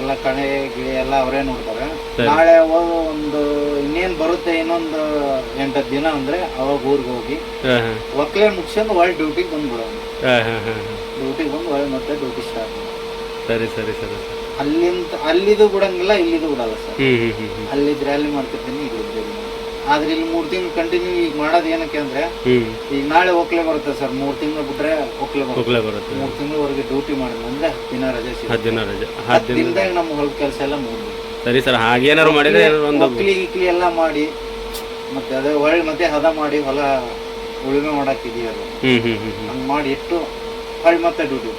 ಎಲ್ಲ ಕಳೆ ಗಿಳಿ ಎಲ್ಲ ಅವರೇ ನೋಡ್ತಾರೆ. ನಾಳೆ ಒಂದು ಇನ್ನೇನ್ ಬರುತ್ತೆ ಇನ್ನೊಂದು ಎಂಟತ್ತು ದಿನ ಅಂದ್ರೆ ಅವಾಗ ಊರಿಗೆ ಹೋಗಿ. ಒಕ್ಕಲೆ ಮುಗಿಸ್ಕೊಂಡು ಒಳ್ಳೆ ಡ್ಯೂಟಿಗೆ ಬಂದ್ಬಿಡೋದು ಡ್ಯೂಟಿಗೆ ಬಂದು ಒಳ್ಳೆ ಮತ್ತೆ ಡ್ಯೂಟಿ ಸ್ಟಾರ್ಟ್ ಸರಿ ಸರಿ ಸರಿ ಅಲ್ಲಿಂದ ಅಲ್ಲಿದು ಬಿಡಂಗಿಲ್ಲ ಇಲ್ಲಿದು ಬಿಡಲ್ಲ ಸರ್. ಅಲ್ಲಿದ್ರೆ ಅಲ್ಲಿ ಮಾಡ್ತಿರ್ತೀನಿ. ಆದ್ರೆ ಇಲ್ಲಿ ಮೂರ್ ತಿಂಗಳು ಕಂಟಿನ್ಯೂ ಈಗ ಮಾಡೋದು ಏನಕ್ಕೆ ಅಂದ್ರೆ ಈಗ ನಾಳೆ ಒಕ್ಲೆ ಬರುತ್ತೆ ಸರ್. ಮೂರ್ ತಿಂಗಳು ಬಿಟ್ರೆ ಹೋಗ್ಲೇ ಬರುತ್ತೆ. ಮೂರ್ ತಿಂಗಳವರೆಗೆ ಡ್ಯೂಟಿ ಮಾಡಿದ್ವಿ ಅಂದ್ರೆ ದಿನ ರಜೆ ಹತ್ತು ದಿನ ರಜೆ ಹತ್ತು ಹತ್ತು ದಿನ ದಿನದಾಗ ನಮ್ಮ ಹೊಲದ ಕೆಲಸ ಎಲ್ಲ ಮುಗಿದ್ರು ಸರಿ ಸರ್ ಹಾಗೇನಾರು ಮಾಡಿದ್ರೆ ಒಂದು ಒಕ್ಲಿ ಗಿಕ್ಲಿ ಎಲ್ಲ ಮಾಡಿ ಮತ್ತೆ ಅದೇ ಒಳ್ಳೆ ಮತ್ತೆ ಹದ ಮಾಡಿ ಹೊಲ ಉಳುಮೆ ಮಾಡಾಕಿದೀವಿ ಅದು. ಹಂಗೆ ಮಾಡಿ ಇಟ್ಟು ಹೊಳ್ಳಿ ಮತ್ತೆ ಡ್ಯೂಟಿ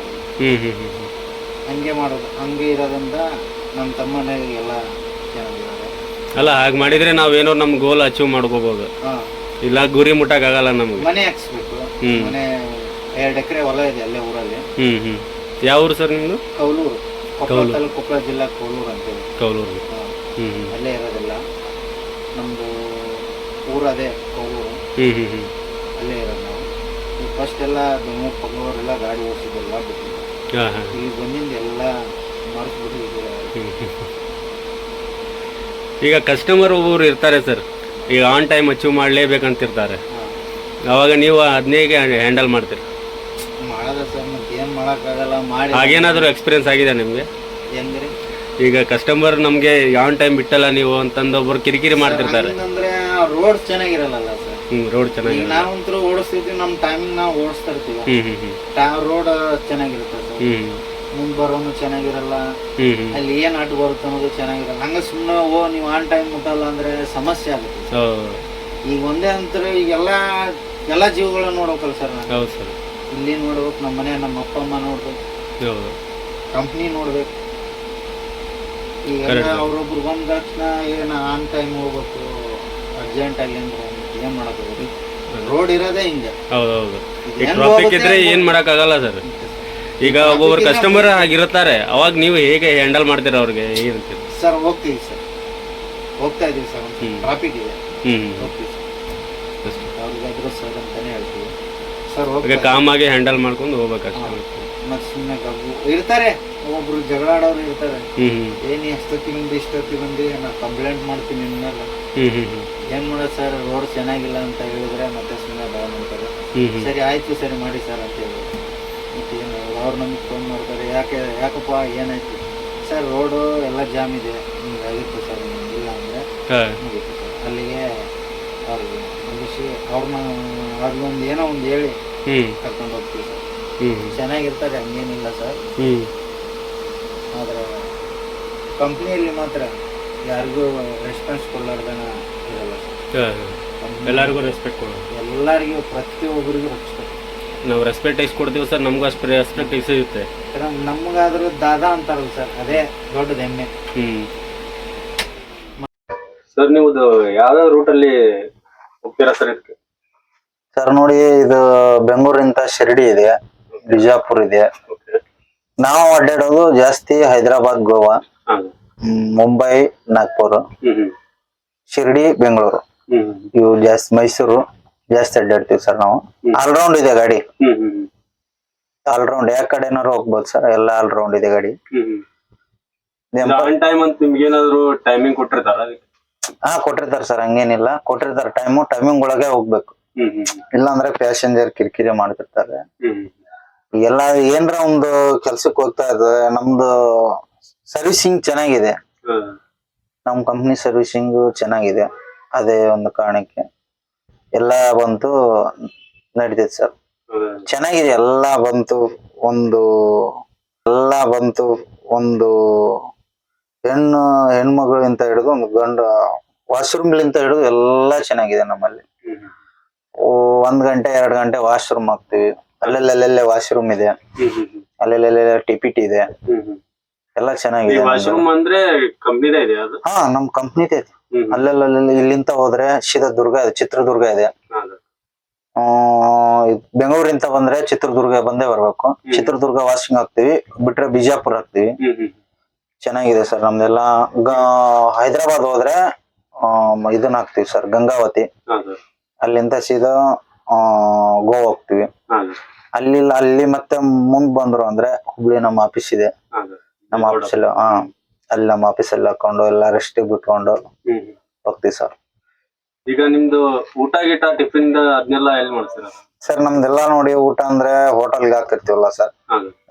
ಹಂಗೆ ಮಾಡೋದು. ಹಂಗೆ ಇರೋದ್ರಿಂದ ನಮ್ಮ ತಮ್ಮನೇ ಎಲ್ಲ ಅಲ್ಲ ಹಾಗೆ ಮಾಡಿದರೆ ನಾವೇನೋ ನಮ್ಮ ಗೋಲ್ ಅಚೀವ್ ಮಾಡ್ಕೋಬಹುದು ಇಲ್ಲ ಗುರಿ ಮುಟ್ಟಕ್ಕಾಗಲ್ಲ ನಮಗೆ. ಮನೆ ಹಾಕ್ಸ್ಬೇಕು ಹ್ಮ್. ಮನೆ ಎರಡು ಎಕರೆ ಹೊಲ ಇದೆ ಅಲ್ಲೇ ಊರಲ್ಲಿ. ಹ್ಞೂ ಹ್ಞೂ ಯಾವ ಊರು ಸರ್ ನಿಮ್ಮದು ಕೌಲೂರು. ಕೊಪ್ಪಳ ತಾಲೂಕು ಕೊಪ್ಪಳ ಜಿಲ್ಲಾ ಕೌಲೂರು ಅಂತೇಳಿ ಕೌಲೂರು. ಹಾ. ಹ್ಞೂ ಅಲ್ಲೇ ಇರೋದಿಲ್ಲ. ನಮ್ಮದು ಊರು ಅದೇ ಕೌಲೂರು. ಹ್ಞೂ ಅಲ್ಲೇ ಇರೋದು ನಾವು. ಫಸ್ಟ್ ಎಲ್ಲ ಬೆಂಗಳೂರು ಪಕ್ಕದವರೆಲ್ಲ ಗಾಡಿ ಓಡಿಸಿದ್ದೆಲ್ಲ ಬಿಟ್ಟಿದ್ದು. ಹಾಂ ಹಾಂ. ಈಗ ಬಂದಿಂದ ಎಲ್ಲ ಮರೆಸ್ಬಿಟ್ಟು ಈಗ ಈಗ ಕಸ್ಟಮರ್ ಒಬ್ಬರು ಇರ್ತಾರೆ ಸರ್ ಈಗ ಆನ್ ಟೈಮ್ ಅಚೀವ್ ಮಾಡಲೇಬೇಕಂತಿರ್ತಾರೆ. ಅವಾಗ ನೀವು ಅದನ್ನೇ ಹ್ಯಾಂಡಲ್ ಮಾಡ್ತೀರಿ. ಮಾಡೋದ ಸರ್ ಮತ್ತೆ ಏನು ಮಾಡೋಕ್ಕಾಗಲ್ಲ ಮಾಡಿ. ಹಾಗೇನಾದರೂ ಎಕ್ಸ್ಪೀರಿಯನ್ಸ್ ಆಗಿದೆ ನಿಮಗೆ? ಹೆಂಗ್ರಿ? ಈಗ ಕಸ್ಟಮರ್ ನಮಗೆ ಆನ್ ಟೈಮ್ ಬಿಟ್ಟಲ್ಲ ನೀವು ಅಂತಂದು ಒಬ್ಬರು ಕಿರಿಕಿರಿ ಮಾಡ್ತಿರ್ತಾರೆ. ಹಂಗಂದ್ರೆ ರೋಡ್ ಚೆನ್ನಾಗಿರಲ್ಲ ಸರ್ ಹ್ಞೂ ರೋಡ್ ಚೆನ್ನಾಗಿ ಈಗ ನಾವಂತರೂ ಓಡಿಸ್ತಿದ್ವಿ ನಮ್ಮ ಟೈಮಿಂಗ್ ನಾವು ಓಡಿಸ್ತಾ ಇರ್ತೀವಿ. ಹ್ಞೂ ಹ್ಞೂ ಹ್ಞೂ ರೋಡ್ ಚೆನ್ನಾಗಿರುತ್ತೆ ಸರ್ ಹ್ಞೂ ಮುಂದ್ ಬರೋನು ಚೆನ್ನಾಗಿರಲ್ಲ. ಅಲ್ಲಿ ಏನ್ ಆಟ ಬರುತ್ತೆ ಅನ್ನೋದು ಚೆನ್ನಾಗಿರಲ್ಲ. ಹಂಗ ಸುಮ್ಮನೆ ಓ ನೀವು ಆನ್ ಟೈಮ್ ಮುಟ್ಟಲ್ಲ ಅಂದ್ರೆ ಸಮಸ್ಯೆ ಆಗುತ್ತೆ. ಈಗ ಒಂದೇ ಅಂತಾರೆ ಎಲ್ಲಾ ಎಲ್ಲಾ ಜೀವಗಳನ್ನ ನೋಡ್ಬೇಕಲ್ಲ ಸರ್ ನಾನು. ಇಲ್ಲಿ ನೋಡ್ಬೇಕು ನಮ್ಮ ಮನೆ ನಮ್ಮ ಅಪ್ಪ ಅಮ್ಮ ನೋಡ್ಬೇಕು. ಕಂಪ್ನಿ ನೋಡ್ಬೇಕು. ಈಗ. ಅವ್ರೊಬ್ರು ಬಂದ ತಕ್ಷಣ ಏನ ಆನ್ ಟೈಮ್ ಹೋಗ್ಬೇಕು ಅರ್ಜೆಂಟ್ ಆಗಿ ಅಂದ್ರೆ ಏನ್ ಮಾಡಬಹುದು ರೋಡ್ ಇರೋದೇ ಹಿಂಗೆ. ಟ್ರಾಫಿಕ್ ಇದ್ರೆ ಏನು ಆಗಲ್ಲ ಸರ್ ಈಗ ಒಬ್ಬೊಬ್ಬರು ಕಸ್ಟಮರ್ ಆಗಿರುತ್ತಾರೆ. ಅವಾಗ ನೀವು ಹೇಗೆ ಹ್ಯಾಂಡಲ್ ಮಾಡ್ತೀರಾ ಅವ್ರಿಗೆ ಸರ್ ಹೋಗ್ತೀವಿ ಸರ್. ಹೋಗ್ತಾ ಇದೀವಿ ಸರ್ ಹ್ಮ್. ಟ್ರಾಫಿಕ್ ಇದೆ. ಹೋಗ್ತೀವಿ ಸರ್. ಅಷ್ಟೇ. ಅವ್ರಿಗಾದ್ರೂ ಸರ್ ಅಂತಾನೆ ಹೇಳ್ತೀವಿ. ಸರ್ ಈಗ ಹೋಗ್ತಾ ಕಾಮಾಗಿ ಹ್ಯಾಂಡಲ್ ಮಾಡ್ಕೊಂಡು ಹೋಗ್ಬೇಕಷ್ಟೇ ಮತ್ತೆ ಸುಮ್ಮನೆ ಗಬ್ಬು. ಇರ್ತಾರೆ. ಜಗಳ ಆಡೋರು ಇರ್ತಾರೆ. ಹ್ಞೂ ಹ್ಞೂ ಏನ್ ಎಷ್ಟೊತ್ತಿಗೆ ಬಂದು ಇಷ್ಟೊತ್ತಿಗೆ ಬಂದು ನಾ ಕಂಪ್ಲೇಂಟ್ ಮಾಡ್ತೀನಿ ನಿಮ್ಮೇಲೆ ಹ್ಞೂ ಹ್ಞೂ ಹ್ಞೂ ಏನ್ ಮಾಡೋದು ಸರ್ ರೋಡ್ ಚೆನ್ನಾಗಿಲ್ಲ ಅಂತ ಹೇಳಿದ್ರೆ ಮತ್ತೆ ಸುಮ್ಮನೆ ಬಾಯ್ ಮಾಡ್ತಾರೆ. ಹ್ಞೂ ಸರಿ ಆಯ್ತು ಸರಿ ಮಾಡಿ ಸರ್ ಅಂತ ಹೇಳಿ. ಅವ್ರು ನಮಗೆ ಫೋನ್ ಮಾಡ್ತಾರೆ ಯಾಕೆ ಯಾಕಪ್ಪ ಏನಾಯ್ತು? ಸರ್ ರೋಡು ಎಲ್ಲ ಜಾಮ್ ಇದೆ. ಆಗಿತ್ತು ಸರ್ ಇಲ್ಲ ಅಂದರೆ ಮುಗೀತು ಸರ್. ಅಲ್ಲಿಗೆ ಅವ್ರಿಗೆ ಮುಗಿಸಿ ಅವ್ರನ್ನ ಅವ್ರಿಗೊಂದು ಏನೋ ಒಂದು ಹೇಳಿ ಕರ್ಕೊಂಡು ಹೋಗ್ತೀವಿ ಸರ್. ಚೆನ್ನಾಗಿರ್ತಾರೆ ಹಂಗೇನಿಲ್ಲ ಸರ್. ಹ್ಞೂ ಆದರೆ ಕಂಪ್ನಿಯಲ್ಲಿ ಮಾತ್ರ ಯಾರಿಗೂ ರೆಸ್ಪಾನ್ಸ್ ಕೊಡ್ಲಾರ್ದನ ಇರಲ್ಲ ಸರ್. ಎಲ್ಲರಿಗೂ ರೆಸ್ಪೆಕ್ಟ್ ಕೊಡೋದು. ಎಲ್ಲರಿಗೂ ಪ್ರತಿಯೊಬ್ಬರಿಗೂ ನಾವು ರೆಸ್ಪೆಕ್ಟ್ ಐಸ್ ಕೊಡ್ತೀವಿ ಸರ್ ನಮಗೂ ಅಷ್ಟು ರೆಸ್ಪೆಕ್ಟ್ ಸಿಗುತ್ತೆ. ನಮಗಾದ್ರೂ ದಾದಾ ಅಂತಾರಲ್ಲ ಸರ್ ಅದೇ ದೊಡ್ಡದ ಹೆಮ್ಮೆ. ಹ್ಮ್. ಸರ್ ನೀವು ಯಾವ್ಯಾವ ರೂಟಲ್ಲಿ ಹೋಗ್ತೀರಾ ಸರ್ ಇದಕ್ಕೆ? ಸರ್ ನೋಡಿ ಇದು ಬೆಂಗಳೂರಿಂದ ಶಿರಡಿ ಇದೆ ಬಿಜಾಪುರ್ ಇದೆ. ನಾವು ಅಡ್ಡಾಡೋದು ಜಾಸ್ತಿ ಹೈದರಾಬಾದ್ ಗೋವಾ ಹ್ಮ್, ಮುಂಬೈ ನಾಗ್ಪುರ್. ಶಿರ್ಡಿ ಬೆಂಗಳೂರು. ಇವು ಜಾಸ್ತಿ ಮೈಸೂರು. ಜಾಸ್ತಿ ಅಡ್ಡಾಡ್ತೀವಿ ಸರ್ ನಾವು. ಆಲ್ರೌಂಡ್ ಇದೆ ಗಾಡಿ. ಆಲ್ರೌಂಡ್ ಯಾವ ಕಡೆನಾರು ಹೋಗ್ಬೋದು ಸರ್ ಎಲ್ಲ ಆಲ್ರೌಂಡ್ ಇದೆ ಗಾಡಿ. ಟೈಮ್ ಅಂತ ನಿಮ್ಗೆ ಏನಾದ್ರು ಟೈಮಿಂಗ್ ಕೊಟ್ಟಿರ್ತಾರ ಹಾ ಕೊಟ್ಟಿರ್ತಾರೆ ಸರ್ ಹಂಗೇನಿಲ್ಲ. ಕೊಟ್ಟಿರ್ತಾರೆ ಟೈಮು ಟೈಮಿಂಗ್ ಒಳಗೆ ಹೋಗ್ಬೇಕು. ಇಲ್ಲಾಂದ್ರೆ ಪ್ಯಾಸೆಂಜರ್ ಕಿರಿಕಿರಿ ಮಾಡ್ತಿರ್ತಾರೆ. ಎಲ್ಲ ಏನ್ರ ಒಂದು ಕೆಲ್ಸಕ್ಕೆ ಹೋಗ್ತಾ ಇದ್ರೆ ನಮ್ದು ಸರ್ವಿಸಿಂಗ್ ಚೆನ್ನಾಗಿದೆ. ನಮ್ ನಮ್ಮ ಕಂಪ್ನಿ ಸರ್ವಿಸಿಂಗ್ ಚೆನ್ನಾಗಿದೆ. ಅದೇ ಒಂದು ಕಾರಣಕ್ಕೆ. ಎಲ್ಲ ಬಂತು ನಡೀತೈತೆ ಸರ್ ಚೆನ್ನಾಗಿದೆ ಎಲ್ಲ ಬಂತು ಒಂದು ಎಲ್ಲ ಬಂತು ಒಂದು ಹೆಣ್ಣು ಹೆಣ್ಮಗಳಿಂದ ಹಿಡಿದು ಒಂದು ಗಂಡ ವಾಶ್ರೂಮ್ಲಿಂದ ಹಿಡಿದು ಎಲ್ಲ ಚೆನ್ನಾಗಿದೆ ನಮ್ಮಲ್ಲಿ ಒಂದ್ ಗಂಟೆ ಎರಡ್ ಗಂಟೆ ವಾಶ್ರೂಮ್ ಹಾಕ್ತಿವಿ ಅಲ್ಲೆಲ್ಲೆಲ್ಲೆಲ್ಲೆ ವಾಶ್ರೂಮ್ ಇದೆ ಅಲ್ಲೆಲ್ಲ ಟಿಪಿಟಿ ಹ್ಮ್. ಅಲ್ಲೆಲ್ಲೆಲ್ಲೆ ಟಿಪಿಟ್ ಇದೆ. ಎಲ್ಲ ಚೆನ್ನಾಗಿದೆ ನಮ್ದು. ವಾಶ್ರೂಮ್ ಅಂದ್ರೆ ಕಂಪ್ನಿದೇ ಇದೆ ಅದು ಹಾ ನಮ್ ಕಂಪ್ನಿದೇ ಐತಿ. ಅಲ್ಲೆಲ್ಲ ಇಲ್ಲಿಂದ ಹೋದ್ರೆ ದುರ್ಗ ಇದೆ. ಚಿತ್ರದುರ್ಗ ಇದೆ ಬೆಂಗಳೂರಿಂದ ಬಂದ್ರೆ ಚಿತ್ರದುರ್ಗ ಬಂದೇ ಬರ್ಬೇಕು. ಚಿತ್ರದುರ್ಗ ವಾಷಿಂಗ್ ಹಾಕ್ತಿವಿ ಬಿಟ್ರೆ ಬಿಜಾಪುರ ಹಾಕ್ತಿವಿ. ಚೆನ್ನಾಗಿದೆ ಸರ್ ನಮ್ದೆಲ್ಲ. ಹೈದರಾಬಾದ್ ಹೋದ್ರೆ ಇದನ್ನ ಹಾಕ್ತಿವಿ ಸರ್ ಗಂಗಾವತಿ. ಅಲ್ಲಿಂದ ಸೀದಾ ಆ, ಗೋವಾ ಹೋಗ್ತಿವಿ. ಅಲ್ಲಿ ಅಲ್ಲಿ ಮತ್ತೆ ಮುಂದ್ ಬಂದ್ರು ಅಂದ್ರೆ ಹುಬ್ಳಿ ನಮ್ಮ ಆಫೀಸ್ ಇದೆ. ನಮ್ಮ ಆಫೀಸಲ್ಲಿ ಹಾ ಅಲ್ಲಿ ನಮ್ಮ ಆಫೀಸಲ್ಲಿ ಹಾಕೊಂಡು ಎಲ್ಲ ರೆಸ್ಟ್ ಬಿಟ್ಕೊಂಡು ಹ್ಮ್. ಹೋಗ್ತೀವಿ ಸರ್ ಈಗ ನಿಮ್ದು ಊಟ ಗೀಟ ಟಿಫಿನ್ ಅದನ್ನೆಲ್ಲ ಎಲ್ಲಿ ಮಾಡ್ತೀರಾ ಸರ್ ನಮ್ದೆಲ್ಲ ನೋಡಿ ಊಟ ಅಂದ್ರೆ ಹೋಟೆಲ್ಗೆ ಹಾಕಿರ್ತೀವಲ್ಲ ಸರ್.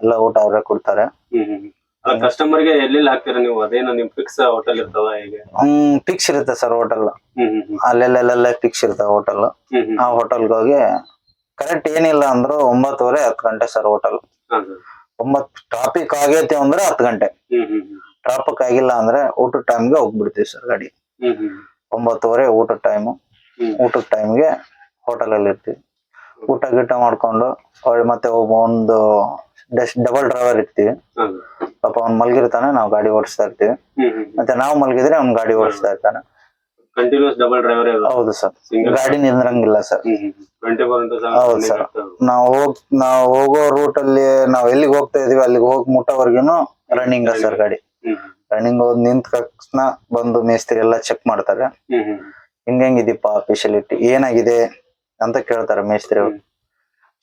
ಎಲ್ಲ ಊಟ ಅವರೇ ಕೊಡ್ತಾರೆ ಹ್ಮ್. ಅಲ್ಲ ಕಸ್ಟಮರ್ಗೆ ಎಲ್ಲೆಲ್ಲಿ ಹಾಕ್ತೀರಾ ನೀವು ಅದೇನೋ ನಿಮ್ ಫಿಕ್ಸ್ ಹೋಟೆಲ್ ಇರ್ತಾವ ಹೇಗೆ ಹ್ಮ್ ಫಿಕ್ಸ್ ಇರುತ್ತೆ ಸರ್ ಹೋಟೆಲ್ ಹ್ಮ್. ಅಲ್ಲೆಲ್ಲೆಲ್ಲ ಫಿಕ್ಸ್ ಇರುತ್ತೆ ಹೋಟೆಲ್ ಹ್ಮ್ ಹ್ಮ್. ಆ ಹೋಟೆಲ್ಗೆ ಹೋಗಿ ಕರೆಕ್ಟ್ ಏನಿಲ್ಲ ಅಂದ್ರು ಒಂಬತ್ತುವರೆ ಹತ್ತು ಗಂಟೆ ಸರ್ ಹೋಟೆಲ್ ಒಂಬತ್ ಒಂಬತ್ತು ಟ್ರಾಫಿಕ್ ಆಗೈತಿ ಅಂದ್ರೆ ಹತ್ತು ಗಂಟೆ ಹ್ಮ್ ಹ್ಮ್ ಹ್ಮ್. ಟ್ರಾಫಿಕ್ ಆಗಿಲ್ಲ ಅಂದ್ರೆ ಊಟದ ಟೈಮ್ಗೆ ಹೋಗ್ಬಿಡ್ತೀವಿ ಸರ್ ಗಾಡಿ. ಒಂಬತ್ತುವರೆ ಊಟದ ಟೈಮು. ಊಟದ ಟೈಮ್ಗೆ ಹೋಟೆಲಲ್ಲಿ ಇರ್ತೀವಿ. ಊಟ ಗೀಟ ಮಾಡ್ಕೊಂಡು ಹೊಳ್ಳಿ ಮತ್ತೆ ಒಂದು ಡಬಲ್ ಡ್ರೈವರ್ ಇರ್ತೀವಿ. ಪಾಪ ಅವ್ನು ಮಲಗಿರ್ತಾನೆ ನಾವು ಗಾಡಿ ಓಡಿಸ್ತಾ ಇರ್ತೀವಿ. ಮತ್ತೆ ನಾವು ಮಲಗಿದ್ರೆ ಅವ್ನು ಗಾಡಿ ಓಡಿಸ್ತಾ ಇರ್ತಾನೆ. ಕಂಟಿನ್ಯೂಸ್ ಡಬಲ್ ಡ್ರೈವರ್ ಹೌದು ಸರ್. ಗಾಡಿ ನಿಂದ್ರಂಗಿಲ್ಲ ಸರ್. ಹೌದು ಸರ್ ನಾವು ಹೋಗ್ ನಾವು ಹೋಗೋ ರೂಟ್ ಅಲ್ಲಿ ನಾವು ಎಲ್ಲಿಗೆ ಹೋಗ್ತಾ ಇದೀವಿ ಅಲ್ಲಿಗೆ ಹೋಗಿ ಮುಟ್ಟೋವರ್ಗುನು ರನ್ನಿಂಗ್ ಸರ್ ಗಾಡಿ. ರನ್ನಿಂಗ್ ಹೋದ್ ನಿಂತ ತಕ್ಷಣ ಬಂದು ಮೇಸ್ತ್ರಿ ಎಲ್ಲ ಚೆಕ್ ಮಾಡ್ತಾರೆ. ಹಿಂಗ್ ಹೆಂಗಿದೀಪ ಫೆಸಿಲಿಟಿ ಏನಾಗಿದೆ ಅಂತ ಕೇಳ್ತಾರೆ ಮೇಸ್ತ್ರಿ ಅವ್ರು.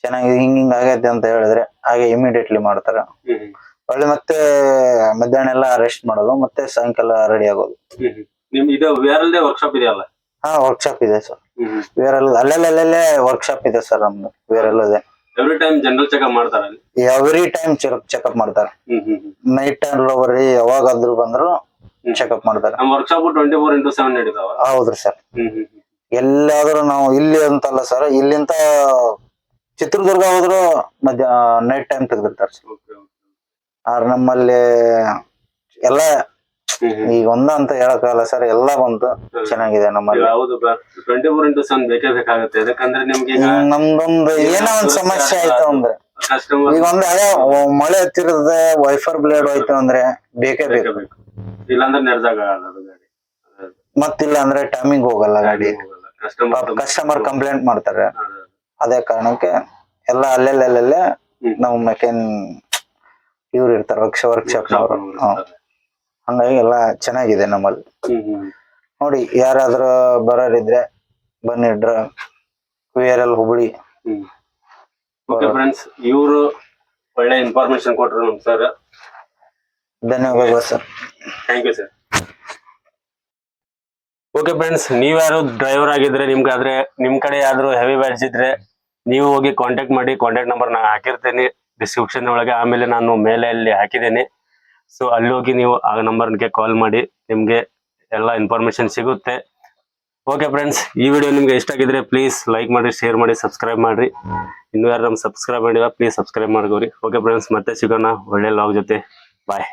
ಚೆನ್ನಾಗಿದೆ ಹಿಂಗ್ ಹಿಂಗ್ ಆಗೈತೆ ಅಂತ ಹೇಳಿದ್ರೆ ಹಾಗೆ ಇಮಿಡಿಯೇಟ್ಲಿ ಮಾಡ್ತಾರೆ. ಒಳ್ಳೆ ಮತ್ತೆ ಮಧ್ಯಾಹ್ನ ಎಲ್ಲ ರೆಸ್ಟ್ ಮಾಡೋದು ಮತ್ತೆ ಸಾಯಂಕಾಲ ರೆಡಿ ಆಗೋದು. ನಿಮ್ ಇದು ವರ್ಕ್ಶಾಪ್ ಇದೆಯಲ್ಲ ಹಾ ವರ್ಕ್ಶಾಪ್ ಇದೆ ಸರ್. ಹ್ಮ್ ಅಲ್ಲೆಲ್ಲ ಅಲ್ಲೆಲ್ಲೇ ವರ್ಕ್ಶಾಪ್ ಇದೆ ಸರ್ ನಮ್ದು. ವೇರ್ ಇದೆ ಎವ್ರಿ ಟೈಮ್ ಜನರಲ್ ಚೆಕಪ್ ಮಾಡ್ತಾರ ಅಲ್ಲಿ? ಎವ್ರಿ ಟೈಮ್ ಚೆಕಪ್ ಮಾಡ್ತಾರೆ. ಹ್ಮ್ ಹ್ಮ್ ಹ್ಮ್. ನೈಟ್ ಬರೀ ಯಾವಾಗಾದ್ರೂ ಬಂದ್ರು ಚೆಕಪ್ ಮಾಡ್ತಾರೆ. ನಮ್ಮ workshop twenty four into seven ನಡೀತಾವ? ಹೌದ್ರಿ ಸರ್. ಹ್ಮ್ ಹ್ಮ್ ಎಲ್ಲಾದ್ರೂ ನಾವು ಇಲ್ಲಿ ಅಂತಲ್ಲ ಸರ್ ಇಲ್ಲಿಂದ ಚಿತ್ರದುರ್ಗ ಹೋದ್ರು ಮಧ್ಯ ನೈಟ್ ಟೈಮ್ ತೆಗ್ದಿರ್ತಾರೆ ಸರ್. ಆದ್ರೆ ನಮ್ಮಲ್ಲಿ ಎಲ್ಲ. ಈಗ ಒಂದ ಅಂತ ಹೇಳಕ್ಕಾಗಲ್ಲ ಸರ್ ಎಲ್ಲ ಬಂತು. ಚೆನ್ನಾಗಿದೆ ನಮ್ಮಲ್ಲಿ. ಹೌದು ಟ್ವೆಂಟಿ ಫೋರ್ ಇಂಟು ಸೆವೆನ್ ಬೇಕೇ ಬೇಕಾಗುತ್ತೆ. ಯಾಕಂದ್ರೆ ನಿಮ್ಗೆ ಈಗ ಹ್ಮ್, ನಮ್ದೊಂದು ಏನೋ ಒಂದ್ ಸಮಸ್ಯೆ ಆಯ್ತು ಅಂದ್ರೆ. ಕಸ್ಟಮರ್ ಈಗ ಒಂದ್ ಅದೇ ಮಳೆ ಹತ್ತಿರದ ವೈಫರ್ ಬ್ಲೇಡ್ ಹೋಯ್ತು ಅಂದ್ರೆ ಬೇಕೇ ಬೇಕು ಬೇಕು. ಇಲ್ಲಾಂದ್ರೆ ನೆಡ್ದಾಗ ಅದು ಗಾಡಿ. ಮತ್ತಿಲ್ಲ ಅಂದ್ರೆ ಟೈಮಿಂಗ್ ಹೋಗಲ್ಲ ಗಾಡಿ. ಕಸ್ಟಮರ್ ಕಸ್ಟಮರ್ ಕಂಪ್ಲೇಂಟ್ ಮಾಡ್ತಾರೆ. ಅದೇ ಕಾರಣಕ್ಕೆ ಎಲ್ಲ ಅಲ್ಲೆಲ್ಲೇ ಹ್ಮ್. ನಾವು ಮೆಕ್ಯಾನ್ ಇವ್ರು ಇರ್ತಾರೆ ವರ್ಕ್ ವರ್ಕ್ಶಾಪ್ ಹಂಗಾಗಿ ಎಲ್ಲ ಚೆನ್ನಾಗಿದೆ ನಮ್ಮಲ್ಲಿ. ನೋಡಿ ಯಾರಾದ್ರೂ ಬರೋರಿದ್ರೆ ಬನ್ನಿ ಡ್ರ R L Hubli. Okay friends ಇವರು ಒಳ್ಳೆ ಇನ್ಫಾರ್ಮೇಶನ್ ಕೊಟ್ರು ನಮ್ ಸರ್ ಧನ್ಯವಾದಗಳು sir thank you sir okay friends ನೀವ್ಯಾರು ಡ್ರೈವರ್ ಆಗಿದ್ರೆ ನಿಮ್ಗಾದ್ರೆ ನಿಮ್ ಕಡೆ ಯಾವ್ದಾದ್ರು ಹೆವಿ ಬ್ಯಾಡ್ಜ್ ಇದ್ರೆ ನೀವು ಹೋಗಿ ಕಾಂಟ್ಯಾಕ್ಟ್ ಮಾಡಿ ಕಾಂಟ್ಯಾಕ್ಟ್ ನಂಬರ್ ನಾನು ಹಾಕಿರ್ತೇನೆ. ಡಿಸ್ಕ್ರಿಪ್ಷನ್ ಒಳಗೆ ಆಮೇಲೆ ನಾನು ಮೇಲೆ ಅಲ್ಲಿ ಹಾಕಿದ್ದೇನೆ. ಸೊ ಅಲ್ಲಿ ಹೋಗಿ ನೀವು ಆ ನಂಬರ್ಗೆ ಕಾಲ್ ಮಾಡಿ, ನಿಮ್ಗೆ ಎಲ್ಲ ಇನ್ಫಾರ್ಮೇಶನ್ ಸಿಗುತ್ತೆ. ಓಕೆ ಫ್ರೆಂಡ್ಸ್ ಈ ವಿಡಿಯೋ ನಿಮ್ಗೆ ಇಷ್ಟ ಆಗಿದ್ರೆ ಪ್ಲೀಸ್ ಲೈಕ್ ಮಾಡಿ ಶೇರ್ ಮಾಡಿ ಸಬ್ಸ್ಕ್ರೈಬ್ ಮಾಡಿ ಇನ್ನು ಯಾರು ನಮ್ಗೆ ಸಬ್ಸ್ಕ್ರೈಬ್ ಮಾಡಿಲ್ಲ ಪ್ಲೀಸ್ ಸಬ್ಸ್ಕ್ರೈಬ್ ಮಾಡ್ಕೋರಿ. ಓಕೆ ಫ್ರೆಂಡ್ಸ್ ಮತ್ತೆ ಸಿಗೋಣ ಒಳ್ಳೆ ಲಾಗ್ ಜೊತೆ. ಬಾಯ್